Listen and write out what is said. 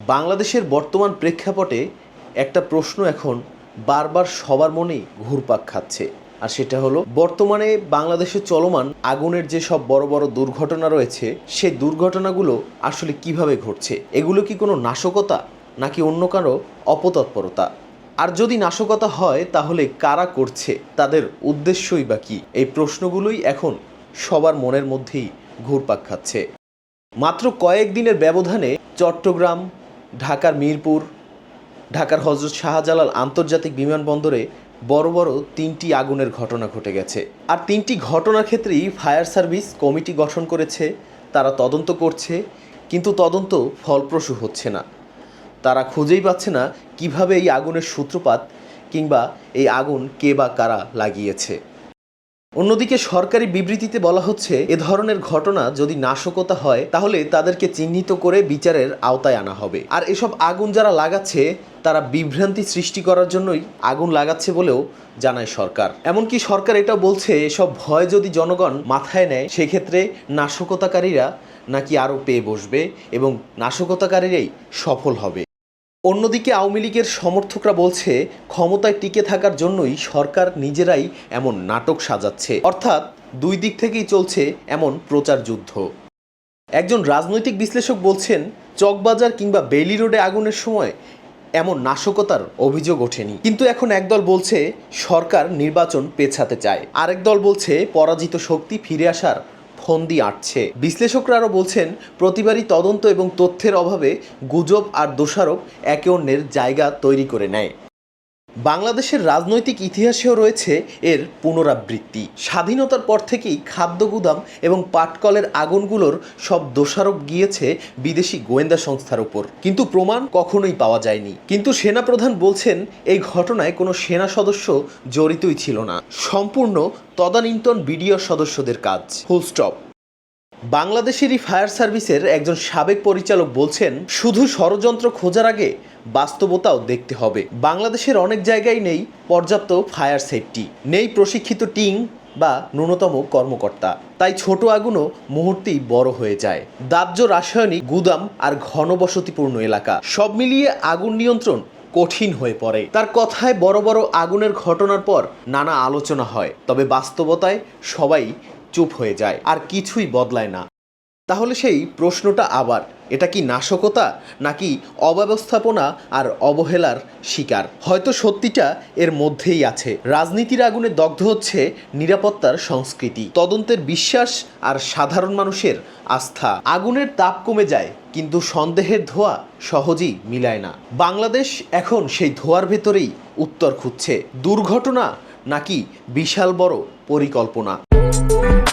বাংলাদেশের বর্তমান প্রেক্ষাপটে একটা প্রশ্ন এখন বারবার সবার মনেই ঘুরপাক খাচ্ছে। আর সেটা হলো, বর্তমানে বাংলাদেশে চলমান আগুনের যে সব বড় বড় দুর্ঘটনা রয়েছে সেই দুর্ঘটনাগুলো আসলে কীভাবে ঘটছে? এগুলো কি কোনো নাশকতা, নাকি অন্য কারও অপতৎপরতা? আর যদি নাশকতা হয়, তাহলে কারা করছে? তাদের উদ্দেশ্যই বা কী? এই প্রশ্নগুলোই এখন সবার মনের মধ্যেই ঘুরপাক খাচ্ছে। মাত্র কয়েকদিনের ব্যবধানে চট্টগ্রাম ঢাকার মিরপুর, ঢাকার হজরত শাহজালাল আন্তর্জাতিক বিমানবন্দরে বড় বড় তিনটি আগুনের ঘটনা ঘটে গেছে। আর তিনটি ঘটনার ক্ষেত্রেই ফায়ার সার্ভিস কমিটি গঠন করেছে, তারা তদন্ত করছে, কিন্তু তদন্ত ফলপ্রসূ হচ্ছে না। তারা খুঁজেই পাচ্ছে না কীভাবে এই আগুনের সূত্রপাত কিংবা এই আগুন কে বা কারা লাগিয়েছে। অন্যদিকে সরকারি বিবৃতিতে বলা হচ্ছে, এ ধরনের ঘটনা যদি নাশকতা হয়, তাহলে তাদেরকে চিহ্নিত করে বিচারের আওতায় আনা হবে। আর এসব আগুন যারা লাগাচ্ছে, তারা বিভ্রান্তি সৃষ্টি করার জন্যই আগুন লাগাচ্ছে বলেও জানায় সরকার। এমনকি সরকার এটা বলছে, এসব ভয় যদি জনগণ মাথায় নেয়, সেক্ষেত্রে নাশকতাকারীরা নাকি আরও পেয়ে বসবে এবং নাশকতাকারীরাই সফল হবে। অন্যদিকে আওয়ামী লীগের সমর্থকরা বলছে, ক্ষমতায় টিকে থাকার জন্যই সরকার নিজেরাই এমন নাটক সাজাচ্ছে। অর্থাৎ দুই দিক থেকেই চলছে এমন প্রচার যুদ্ধ। একজন রাজনৈতিক বিশ্লেষক বলছেন, চকবাজার কিংবা বেইলি রোডে আগুনের সময় এমন নাশকতার অভিযোগ ওঠেনি। কিন্তু এখন একদল বলছে, সরকার নির্বাচন পেছাতে চায়। আরেক দল বলছে, পরাজিত শক্তি ফিরে আসার ফন্দি আঁটছে। বিশ্লেষকরা আরও বলছেন, প্রতিবারই তদন্ত এবং তথ্যের অভাবে গুজব আর দোষারোপ একে অন্যের জায়গা তৈরি করে নেয়। বাংলাদেশের রাজনৈতিক ইতিহাসেও রয়েছে এর পুনরাবৃত্তি। স্বাধীনতার পর থেকেই খাদ্য গুদাম এবং পাটকলের আগুনগুলোর সব দোষারোপ গিয়েছে বিদেশি গোয়েন্দা সংস্থার উপর কিন্তু প্রমাণ কখনোই পাওয়া যায়নি। কিন্তু সেনাপ্রধান বলছেন, এই ঘটনায় কোনো সেনা সদস্য জড়িতই ছিল না। সম্পূর্ণ তদানীন্তন বিডিও সদস্যদের কাজ। Full stop. বাংলাদেশেরই ফায়ার সার্ভিসের একজন সাবেক পরিচালক বলছেন, শুধু ষড়যন্ত্র খোঁজার আগে বাস্তবতাও দেখতে হবে। বাংলাদেশের অনেক জায়গায় নেই পর্যাপ্ত ফায়ার সেফটি, নেই প্রশিক্ষিত টিম বা ন্যূনতম কর্মকর্তা। তাই ছোট আগুনও মুহূর্তেই বড় হয়ে যায়। দাহ্য রাসায়নিক গুদাম আর ঘনবসতিপূর্ণ এলাকা, সব মিলিয়ে আগুন নিয়ন্ত্রণ কঠিন হয়ে পড়ে। তার কথায় বড় বড় আগুনের ঘটনার পর নানা আলোচনা হয়, তবে বাস্তবতায় সবাই চুপ হয়ে যায় আর কিছুই বদলায় না। তাহলে সেই প্রশ্নটা আবার, এটা কি নাশকতা নাকি অব্যবস্থাপনা আর অবহেলার শিকার? হয়তো সত্যিটা এর মধ্যেই আছে। রাজনীতির আগুনে দগ্ধ হচ্ছে নিরাপত্তার সংস্কৃতি, তদন্তের বিশ্বাস আর সাধারণ মানুষের আস্থা। আগুনের তাপ কমে যায়, কিন্তু সন্দেহের ধোয়া সহজেই মিলায় না। বাংলাদেশ এখন সেই ধোয়ার ভেতরেই উত্তর খুঁজছে। দুর্ঘটনা নাকি বিশাল বড় পরিকল্পনা? Thank you.